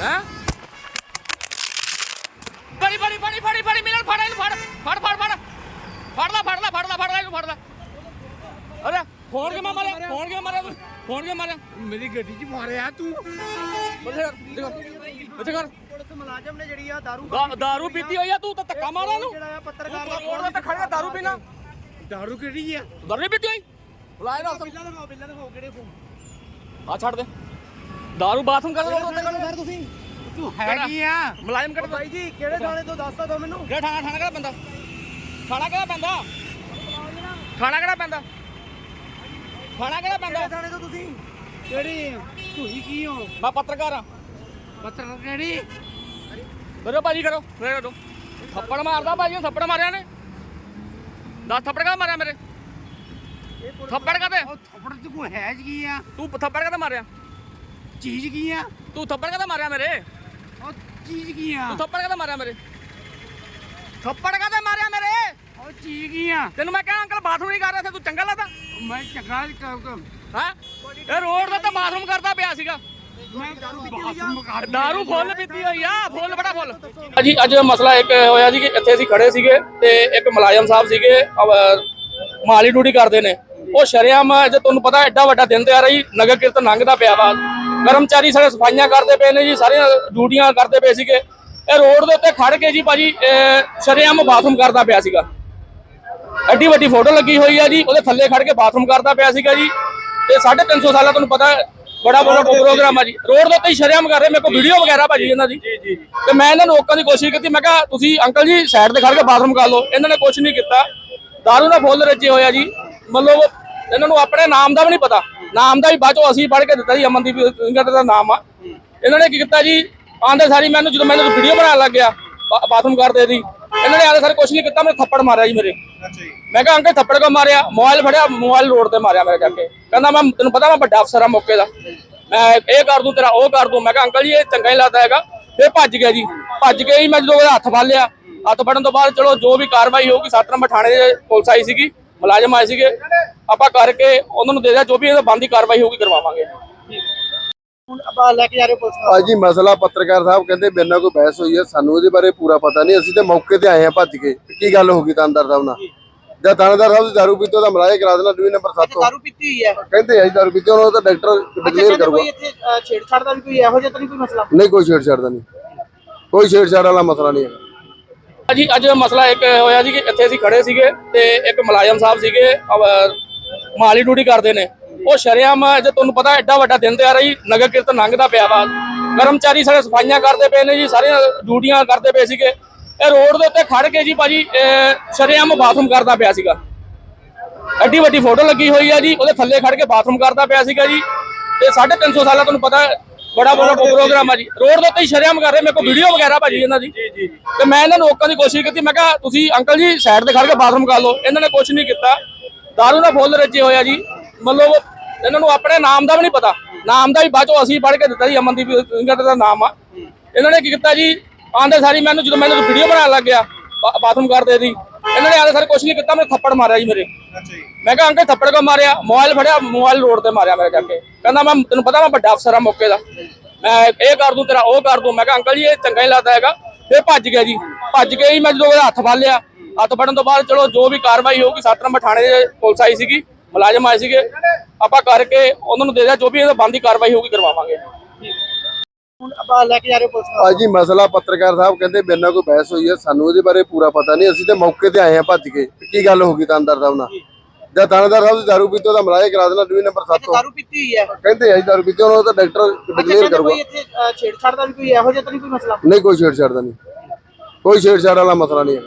ਹੈ? ਬੜੀ ਬੜੀ ਬੜੀ ਫੜੀ ਫੜੀ ਮਿਲਣ ਫੜ ਇਹਨੂੰ ਫੜ ਫੜ ਫੜ ਫੜ। ਫੜ ਲੈ ਫੜ ਲੈ ਫੜ ਲੈ ਫੜ ਲੈ ਇਹਨੂੰ ਫੜ ਲੈ। ਅਰੇ ਫੋਨ ਕਿਵੇਂ ਮਾਰਿਆ? ਫੋਨ ਕਿਵੇਂ ਮਾਰਿਆ ਤੂੰ? ਫੋਨ ਕਿਵੇਂ ਮਾਰਿਆ? ਮੇਰੀ ਗੱਡੀ 'ਚ ਮਾਰਿਆ ਤੂੰ। ਉੱਥੇ ਕਰ ਇੱਥੇ ਕਰ ਪੁਲਿਸ ਮੁਲਾਜ਼ਮ ਨੇ ਜਿਹੜੀ ਆ ਦਾਰੂ ਦਾ- ਦਾਰੂ ਪੀਤੀ ਹੋਈ ਆ ਤੂੰ ਤਾਂ ਧੱਕਾ ਮਾਰਾਂ ਨੂੰ ਜਿਹੜਾ ਆ ਪੱਤਰਕਾਰ ਦਾ ਰੋਡ ਤੇ ਖੜਿਆ ਦਾਰੂ ਪੀਣਾ। ਦਾਰੂ ਕਿਹੜੀ ਆ? ਨਹੀਂ ਪੀਤੀ ਹੋਈ? ਬੁਲਾਏ ਨਾ ਬਿੱਲਾਂ ਕਿਹੜੇ ਫੋਨ ਆ ਛੱਡ ਦੇ। ਦਾਰੂ ਬਾਥਰੂਮ ਕਰ ਰੋਡ ਤੇ ਸਰ ਤੁਸੀਂ ਤੂੰ ਹੈਗੀ ਆ ਮੁਲਾਜ਼ਮ ਕੱਢ ਬਾਈ ਜੀ ਕਿਹੜੇ ਥਾਣੇ ਤੋਂ ਦੱਸ ਤਾਂ ਦਿਓ ਮੈਨੂੰ ਜਿਹੜਾ ਥਾਣਾ ਥਾਣਾ ਕਿਹੜਾ ਪੈਂਦਾ ਥਾਣਾ ਕਿਹੜਾ ਪੈਂਦਾ ਥਾਣਾ ਕਿਹੜਾ ਪੈਂਦਾ ਥਾਣਾ ਕਿਹੜਾ ਕਿਹੜੇ ਥਾਣੇ ਤੋਂ ਤੁਸੀਂ ਕਿਹੜੀ ਤੁਸੀਂ ਕੀ ਹੋ ਮੈਂ ਪੱਤਰਕਾਰ ਆ ਪੱਤਰ ਕਿਹੜੀ ਕਰੋ ਭਾਜੀ ਕਰੋ ਮੇਰੇ ਕਰੋ ਥੱਪੜ ਮਾਰਦਾ ਭਾਜੀ ਉਹ ਥੱਪੜ ਮਾਰਿਆ ਨੇ 10 ਥੱਪੜ ਕਾ ਮਾਰਿਆ ਮੇਰੇ ਥੱਪੜ ਕਾਤੇ ਉਹ ਥੱਪੜ ਚ ਕੋਈ ਹੈ ਕੀ ਆ ਤੂੰ ਥੱਪੜ ਕਾਤੇ ਮਾਰਿਆ ਚੀਜ਼ ਕੀ ਆ? ਤੂੰ ਥੱਪੜ ਕਾਤੇ ਮਾਰਿਆ ਮੇਰੇ? ਉਹ ਚੀਜ਼ ਕੀ ਆ? ਤੂੰ ਥੱਪੜ ਕਾਤੇ ਮਾਰਿਆ ਮੇਰੇ? ਥੱਪੜ ਕਾਤੇ ਮਾਰਿਆ ਮੇਰੇ? ਉਹ ਚੀਜ਼ ਕੀ ਆ? ਤੈਨੂੰ ਮੈਂ ਕਿਹਾ ਅੰਕਲ ਬਾਥਰੂਮ ਨਹੀਂ ਕਰ ਰਿਹਾ ਸੀ ਤੂੰ ਚੰਗਾ ਲੱਗਦਾ? ਮੈਂ ਚੰਗਾ ਕ- ਕ- ਹਾਂ? ਇਹ ਰੋਡ ਤੇ ਤਾਂ ਬਾਥਰੂਮ ਕਰਦਾ ਪਿਆ ਸੀਗਾ। ਦਾਰੂ ਫੁੱਲ ਪੀਤੀ ਹੋਈ ਆ ਫੁੱਲ ਬੜਾ ਫੁੱਲ। ਜੀ ਅੱਜ ਮਸਲਾ ਇੱਕ ਹੋਇਆ ਜੀ ਕਿ ਇੱਥੇ ਅਸੀਂ ਖੜੇ ਸੀਗੇ ਤੇ ਇੱਕ ਮੁਲਾਜ਼ਮ ਸਾਹਿਬ ਸੀਗੇ ਮਾਲੀ ਡਿਊਟੀ ਕਰਦੇ ਨੇ। ਉਹ ਸ਼ਰੇਆਮ ਜੇ ਤੁਹਾਨੂੰ ਪਤਾ ਐਡਾ ਵੱਡਾ ਦਿਨ ਤੇ ਆ ਰਹੀ ਨਗਰ ਕੀਰਤਨ ਲੰਘਦਾ ਪਿਆ ਵਾ। ਕਰਮਚਾਰੀ ਸਾਰੇ ਸਫਾਈਆਂ ਕਰਦੇ ਪਏ ਨੇ ਜੀ ਸਾਰੀਆਂ ਡਿਊਟੀਆਂ ਕਰਦੇ ਪਏ ਸੀਗੇ। ਇਹ ਰੋਡ ਦੇ ਉੱਤੇ ਖੜ ਕੇ ਜੀ ਭਾਜੀ ਸ਼ਰੇਆਮ ਬਾਥਰੂਮ ਕਰਦਾ ਪਿਆ ਸੀਗਾ। ਐਡੀ ਵੱਡੀ ਫੋਟੋ ਲੱਗੀ ਹੋਈ ਆ ਜੀ ਉਹਦੇ ਥੱਲੇ ਖੜ ਕੇ ਬਾਥਰੂਮ ਕਰਦਾ ਪਿਆ ਸੀਗਾ ਜੀ। ਤੇ 350 ਸਾਲਾਂ ਤੁਹਾਨੂੰ ਪਤਾ ਬੜਾ ਬੜਾ ਪ੍ਰੋਗਰਾਮ ਆ ਜੀ। ਰੋਡ ਦੇ ਉੱਤੇ ਹੀ ਸ਼ਰੇਆਮ ਕਰ ਰਹੇ ਮੇਰੇ ਕੋਲ ਵੀਡੀਓ ਵਗੈਰਾ ਭਾਜੀ ਇਹਨਾਂ ਦੀ। ਤੇ ਮੈਂ ਇਹਨਾਂ ਨੂੰ ਰੋਕਣ ਦੀ ਕੋਸ਼ਿਸ਼ ਕੀਤੀ ਮੈਂ ਕਿਹਾ ਤੁਸੀਂ ਅੰਕਲ ਜੀ ਸਾਈਡ ਤੇ ਖੜ ਕੇ ਬਾਥਰੂਮ ਕਰ ਲਓ। ਇਹਨਾਂ ਨੇ ਕੁਝ ਨਹੀਂ ਕੀਤਾ। ਦਾਰੂ ਦਾ ਫੁੱਲ ਰਚੇ ਹੋਇਆ ਜੀ। ਮਤਲਬ ਇਹਨਾਂ ਨੂੰ ਆਪਣੇ ਨਾਮ ਦਾ ਵੀ ਨਹੀਂ ਪਤਾ। ਨਾਮ ਦਾ ਵੀ ਬਾਅਦ ਚੋਂ ਅਸੀਂ ਪੜ੍ਹ ਕੇ ਦਿੱਤਾ ਜੀ ਅਮਨਦੀਪ ਸਿੰਘ ਦਾ ਨਾਮ ਆ। ਇਹਨਾਂ ਨੇ ਕੀ ਕੀਤਾ ਜੀ ਆਂਦੇ ਸਾਰੀ ਮੈਨੂੰ ਜਦੋਂ ਮੈਨੂੰ ਵੀਡੀਓ ਬਣਾਉਣ ਲੱਗ ਗਿਆ ਬਾਥਰੂਮ ਕਰਦੇ ਦੀ ਇਹਨਾਂ ਨੇ ਆਂਦੇ ਸਾਰੇ ਕੁਝ ਨਹੀਂ ਕੀਤਾ ਮੈਨੂੰ ਥੱਪੜ ਮਾਰਿਆ ਜੀ ਮੇਰੇ। ਮੈਂ ਕਿਹਾ ਅੰਕਲ ਥੱਪੜ ਕੋ ਮਾਰਿਆ? ਮੋਬਾਈਲ ਫੜਿਆ ਮੋਬਾਈਲ ਰੋਡ ਤੇ ਮਾਰਿਆ ਮੇਰੇ ਜਾ ਕੇ ਕਹਿੰਦਾ ਮੈਂ ਤੈਨੂੰ ਪਤਾ ਮੈਂ ਵੱਡਾ ਅਫਸਰ ਆ ਮੌਕੇ ਦਾ। ਮੈਂ ਇਹ ਕਰ ਦੂੰ ਤੇਰਾ ਉਹ ਕਰ ਦੂੰ। ਮੈਂ ਕਿਹਾ ਅੰਕਲ ਜੀ ਇਹ ਚੰਗਾ ਹੀ ਲੱਗਦਾ ਹੈਗਾ। ਫਿਰ ਭੱਜ ਗਿਆ ਜੀ। ਭੱਜ ਕੇ ਹੀ ਮੈਂ ਜਦੋਂ ਉਹਦਾ ਹੱਥ ਫੜ ਲਿਆ ਹੱਥ ਫੜਨ ਤੋਂ ਬਾਅਦ ਚਲੋ ਜੋ ਵੀ ਕਾਰਵਾਈ ਹੋਊਗੀ ਸੱਤ ਨੰਬਰ ਥਾਣੇ ਦੇ ਪੁਲਿਸ ਆਈ ਸੀਗੀ ਮੁਲਾਜ਼ਮ ਆਏ ਸੀਗੇ। ਆਪਾਂ ਕਰਕੇ ਉਹਨਾਂ ਨੂੰ ਦੇ ਦਿਆ ਜੋ ਵੀ ਇਹਦਾ ਬੰਦੀ ਕਾਰਵਾਈ ਹੋਊਗੀ ਕਰਵਾਵਾਂਗੇ। ਹੁਣ ਆਪਾਂ ਲੈ ਕੇ ਜਾ ਰਹੇ ਹੋ ਪੁਲਿਸ ਨੂੰ। ਅੱਜ ਹੀ ਮਸਲਾ ਪੱਤਰਕਾਰ ਸਾਹਿਬ ਕਹਿੰਦੇ ਮੇਰੇ ਨਾਲ ਕੋਈ ਬਹਿਸ ਹੋਈ ਹੈ ਸਾਨੂੰ ਇਹਦੇ ਬਾਰੇ ਪੂਰਾ ਪਤਾ ਨਹੀਂ ਅਸੀਂ ਤੇ ਮੌਕੇ ਤੇ ਆਏ ਹਾਂ ਭੱਜ ਕੇ। ਕੀ ਗੱਲ ਹੋ ਗਈ ਤਾਨਦਾਰ ਸਾਹਿਬ ਨਾਲ? ਜਦ ਥਾਣੇਦਾਰ ਸਾਹਿਬ ਦੀ ਦਾਰੂ ਪੀਤੀ ਉਹਦਾ ਮਲਾਇਆ ਕਰਾ ਦੇਣਾ ਡਿਵੀ ਨੰਬਰ 7 ਤੋਂ। ਦਾਰੂ ਪੀਤੀ ਹੋਈ ਹੈ। ਕਹਿੰਦੇ ਅਸੀਂ ਦਾਰੂ ਪੀਤੀ ਉਹਨਾਂ ਦਾ ਡਾਕਟਰ ਡਿਕਲੇਅਰ ਕਰੂਗਾ। ਕੋਈ ਇੱਥੇ ਛੇੜਛਾੜ ਦਾ ਵੀ ਕੋਈ ਇਹੋ ਜਿਹਾ ਤਾਂ ਨਹੀਂ ਕੋਈ ਮਸਲਾ? ਨਹੀਂ ਕੋਈ ਛੇੜਛਾੜ ਦਾ ਨਹੀਂ। ਕੋਈ ਛੇੜਛਾੜ ਵਾਲਾ ਮਸਲਾ ਨਹੀਂ ਹੈ ਜੀ ਅੱਜ ਮਸਲਾ ਇੱਕ ਹੋਇਆ ਜੀ ਕਿ ਇੱਥੇ ਅਸੀਂ ਖੜੇ ਸੀਗੇ ਤੇ ਇੱਕ ਮੁਲਾਜ਼ਮ ਸਾਹਿਬ ਸੀਗੇ ਮਾਲੀ ਡਿਊਟੀ ਕਰਦੇ ਨੇ। ਉਹ ਸ਼ਰੇਆਮ ਜੇ ਤੁਹਾਨੂੰ ਪਤਾ ਐਡਾ ਵੱਡਾ ਦਿਨ ਤੇ ਆ ਰਹੀ ਨਗਰ ਕੀਰਤਨ ਲੰਘਦਾ ਪਿਆ ਵਾ। ਕਰਮਚਾਰੀ ਸਾਰੇ ਸਫਾਈਆਂ ਕਰਦੇ ਪਏ ਨੇ ਜੀ ਸਾਰੀਆਂ ਡਿਊਟੀਆਂ ਕਰਦੇ ਪਏ ਸੀਗੇ। ਇਹ ਰੋਡ ਦੇ ਉੱਤੇ ਖੜ ਕੇ ਜੀ ਭਾਜੀ ਸ਼ਰੇਆਮ ਬਾਥਰੂਮ ਕਰਦਾ ਪਿਆ ਸੀਗਾ। ਐਡੀ ਵੱਡੀ ਫੋਟੋ ਲੱਗੀ ਹੋਈ ਆ ਜੀ ਉਹਦੇ ਥੱਲੇ ਖੜ ਕੇ ਬਾਥਰੂਮ ਕਰਦਾ ਪਿਆ ਸੀਗਾ ਜੀ। ਤੇ 350 ਸਾਲਾਂ ਤੁਹਾਨੂੰ ਪਤਾ ਬੜਾ ਬੜਾ ਪ੍ਰੋਗਰਾਮ ਆ ਜੀ। ਰੋਡ ਦੇ ਉੱਤੇ ਹੀ ਸ਼ਰੇਆਮ ਕਰ ਰਹੇ ਮੇਰੇ ਕੋਲ ਵੀਡੀਓ ਵਗੈਰਾ ਭਾਜੀ ਇਹਨਾਂ ਦੀ। ਤੇ ਮੈਂ ਇਹਨਾਂ ਨੂੰ ਰੋਕਣ ਦੀ ਕੋਸ਼ਿਸ਼ ਕੀਤੀ ਮੈਂ ਕਿਹਾ ਤੁਸੀਂ ਅੰਕਲ ਜੀ ਸਾਈਡ ਤੇ ਖੜ ਕੇ ਬਾਥਰੂਮ ਕਰ ਲਓ। ਇਹਨਾਂ ਨੇ ਕੁਝ ਨਹੀਂ ਕੀਤਾ। ਦਾਰੂ ਦਾ ਫੁੱਲ ਰਚੇ ਹੋਇਆ ਜੀ ਮਤਲਬ ਇਹਨਾਂ ਨੂੰ ਆਪਣੇ ਨਾਮ ਦਾ ਵੀ ਨਹੀਂ ਪਤਾ ਨਾਮ ਦਾ ਵੀ ਬਾਅਦ ਚੋਂ ਅਸੀਂ ਪੜ੍ਹ ਕੇ ਦਿੱਤਾ ਜੀ ਅਮਨਦੀਪ ਸਿੰਘ ਦਾ ਨਾਮ ਆ ਇਹਨਾਂ ਨੇ ਕੀ ਕੀਤਾ ਜੀ ਆਂਦੇ ਸਾਰੀ ਮੈਨੂੰ ਜਦੋਂ ਮੈਨੂੰ ਵੀਡੀਓ ਬਣਾਉਣ ਲੱਗ ਗਿਆ ਬਾਥਰੂਮ ਕਰਦੇ ਸੀ ਇਹਨਾਂ ਨੇ ਆਂਦੇ ਸਾਰੇ ਕੁਝ ਨਹੀਂ ਕੀਤਾ ਮੈਨੂੰ ਥੱਪੜ ਮਾਰਿਆ ਜੀ ਮੇਰੇ ਮੈਂ ਕਿਹਾ ਅੰਕਲ ਥੱਪੜ ਕੋ ਮਾਰਿਆ ਮੋਬਾਈਲ ਫੜਿਆ ਮੋਬਾਈਲ ਰੋਡ ਤੇ ਮਾਰਿਆ ਮੇਰੇ ਜਾ ਕੇ ਕਹਿੰਦਾ ਮੈਂ ਤੈਨੂੰ ਪਤਾ ਮੈਂ ਵੱਡਾ ਅਫਸਰ ਆ ਮੌਕੇ ਦਾ ਮੈਂ ਇਹ ਕਰ ਦੂੰ ਤੇਰਾ ਉਹ ਕਰ ਦੂੰ ਮੈਂ ਕਿਹਾ ਅੰਕਲ ਜੀ ਇਹ ਚੰਗਾ ਹੀ ਲੱਗਦਾ ਹੈਗਾ ਫਿਰ ਭੱਜ ਗਿਆ ਜੀ ਭੱਜ ਕੇ ਹੀ ਮੈਂ ਜਦੋਂ ਉਹਦਾ ਹੱਥ ਫੜ ਲਿਆ ਹੱਥ ਫੜਨ ਤੋਂ ਬਾਅਦ ਚਲੋ ਜੋ ਵੀ ਕਾਰਵਾਈ ਹੋਊਗੀ ਸੱਤ ਨੰਬਰ ਥਾਣੇ ਦੇ ਪੁਲਿਸ ਆਈ ਸੀਗੀ ਮੁਲਾਜ਼ਮ ਆਏ ਸੀਗੇ। ਆਪਾਂ ਕਰਕੇ ਉਹਨਾਂ ਨੂੰ ਦੇ ਦਿਆ ਜੋ ਵੀ ਇਹਦਾ ਬੰਦੀ ਕਾਰਵਾਈ ਹੋਊਗੀ ਕਰਵਾਵਾਂਗੇ। ਹੁਣ ਆਪਾਂ ਲੈ ਕੇ ਜਾ ਰਹੇ ਹੋ ਪੁਲਿਸ ਨੂੰ। ਅੱਜ ਹੀ ਮਸਲਾ ਪੱਤਰਕਾਰ ਸਾਹਿਬ ਕਹਿੰਦੇ ਮੇਰੇ ਨਾਲ ਕੋਈ ਬਹਿਸ ਹੋਈ ਹੈ ਸਾਨੂੰ ਇਹਦੇ ਬਾਰੇ ਪੂਰਾ ਪਤਾ ਨਹੀਂ ਅਸੀਂ ਤੇ ਮੌਕੇ ਤੇ ਆਏ ਹਾਂ ਭੱਜ ਕੇ। ਕੀ ਗੱਲ ਹੋ ਗਈ ਤਾਨਦਾਰ ਸਾਹਿਬ ਨਾਲ? ਜਦ ਥਾਣੇਦਾਰ ਸਾਹਿਬ ਦੀ ਦਾਰੂ ਪੀਤੀ ਉਹਦਾ ਮਲਾਇਆ ਕਰਾ ਦੇਣਾ ਡਿਵੀ ਨੰਬਰ 7 ਤੋਂ। ਦਾਰੂ ਪੀਤੀ ਹੋਈ ਹੈ। ਕਹਿੰਦੇ ਅਸੀਂ ਦਾਰੂ ਪੀਤੀ ਉਹਨਾਂ ਦਾ ਡਾਕਟਰ ਡਿਕਲੇਅਰ ਕਰੂਗਾ ਕੋਈ ਇੱਥੇ ਛੇੜਛਾੜ ਦਾ ਵੀ ਕੋਈ ਇਹੋ ਜਿਹਾ ਤਾਂ ਨਹੀਂ ਕੋਈ ਮਸਲਾ? ਨਹੀਂ ਕੋਈ ਛੇੜਛਾੜ ਦਾ ਨਹੀਂ। ਕੋਈ ਛੇੜਛਾੜ ਵਾਲਾ ਮਸਲਾ ਨਹੀਂ ਹੈ